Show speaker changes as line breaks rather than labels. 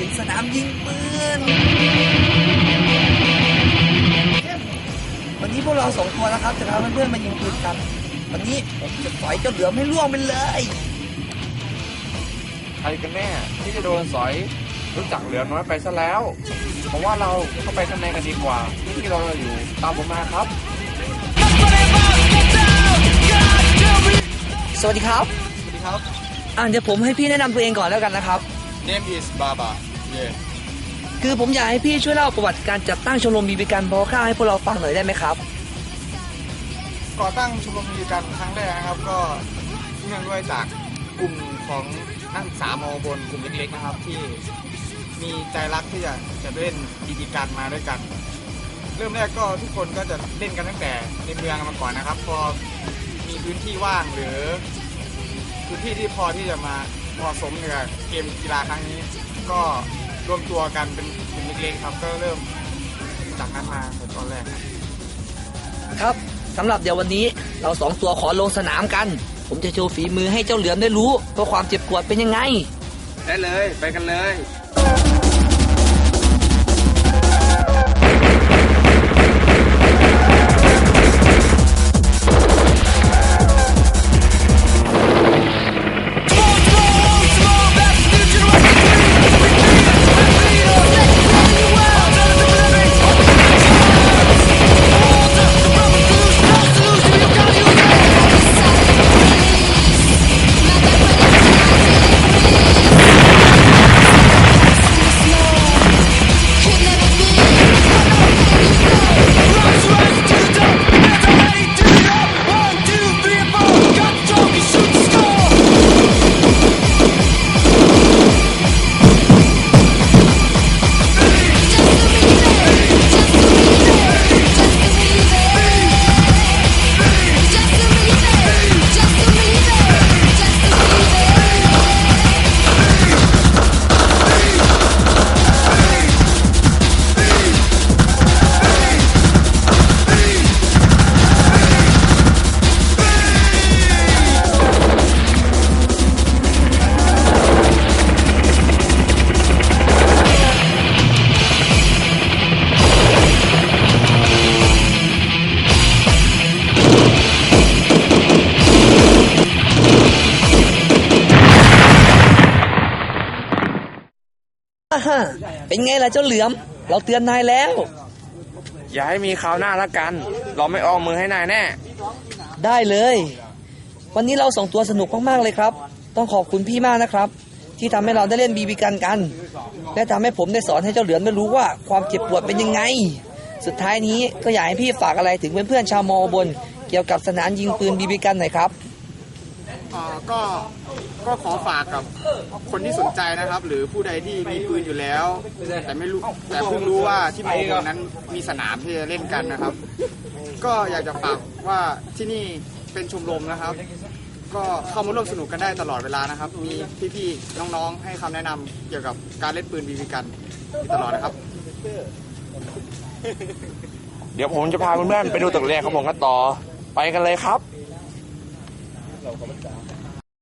ถึงสนามยิงปืน วันนี้พวกเราสองตัวนะครับ จะพาเพื่อนๆมายิงปืนกัน วันนี้ผมจะต่อยเจ้าเหลือมให้ล่วงไปเลย
ใครกันแน่ที่จะโดนสอยรู้จักเหลือน้อยไปซะแล้วเพราะว่าเราเข้าไปข้างในกันดีกว่าที่เราอยู่ตามผมมาครับ
สวัสดีครับ
สวัสดีครับ
อ่าเดี๋ยวผมให้พี่แนะนำตัวเองก่อนแล้วกันนะครับ
name is Baba yeah
คือผมอยากให้พี่ช่วยเล่าประวัติการจัดตั้งชมรมบีบีกันพอข้าวให้พวกเราฟังหน่อยได้ไหมครับ
ก่อตั้งชมรมมีกันครั้งแรกนะครับก็เนื่องด้วยจากกลุ่มของนักศึกษามอบนกลุ่มเล็กๆนะครับ ที่มีใจรักที่จะจะเล่นบีบีกันมาด้วยกัน เริ่มแรกก็ทุกคนก็จะเล่นกันตั้งแต่ในเมืองมาก่อนนะครับ พอมีพื้นที่ว่างหรือพื้นที่ที่พอที่จะมา เหมาะสมกับเกมกีฬาครั้งนี้ ก็รวมตัวกันเป็นกลุ่มเล็กๆครับ ก็เริ่มจากนั้นมาในตอนแรกครับ
ครับสำหรับเดี๋ยววันนี้เราสองตัวขอลงสนามกัน ผมจะโชว์ฝีมือให้เจ้าเหลือมได้รู้ว่าความเจ็บปวดเป็นยังไง
ได้เลย ไปกันเลย
เป็นไงล่ะเจ้าเหลือม เราเตือนนายแล้ว
อย่าให้มีคราวหน้าละกัน เราไม่ออมมือให้นายแน่
ได้เลย วันนี้เราสองตัวสนุกมากๆเลยครับ ต้องขอบคุณพี่มากนะครับ ที่ทำให้เราได้เล่นบีบีกันกัน และทำให้ผมได้สอนให้เจ้าเหลือมได้รู้ว่าความเจ็บปวดเป็นยังไง สุดท้ายนี้ก็อยากให้พี่ฝากอะไรถึงเพื่อนๆชาวมอบน เกี่ยวกับสนามยิงปืนบีบีกันหน่อยครับ
อ่าก็ก็ขอฝากกับคนที่สนใจนะครับ หรือผู้ใดที่มีปืนอยู่แล้ว แต่ไม่รู้แต่เพิ่งรู้ว่าที่มอบนนั้นมีสนามที่จะเล่นกันนะครับ ก็อยากจะฝากว่าที่นี่เป็นชมรมนะครับ ก็เข้ามาร่วมสนุกกันได้ตลอดเวลานะครับ มีพี่ๆน้องๆ ให้คำแนะนำเกี่ยวกับการเล่นปืนบีบีกันอยู่ตลอดนะครับ
เดี๋ยวผมจะพาเพื่อนๆไปดูตึกเรียนของผมกันต่อ ไปกันเลยครับ 我们讲 có.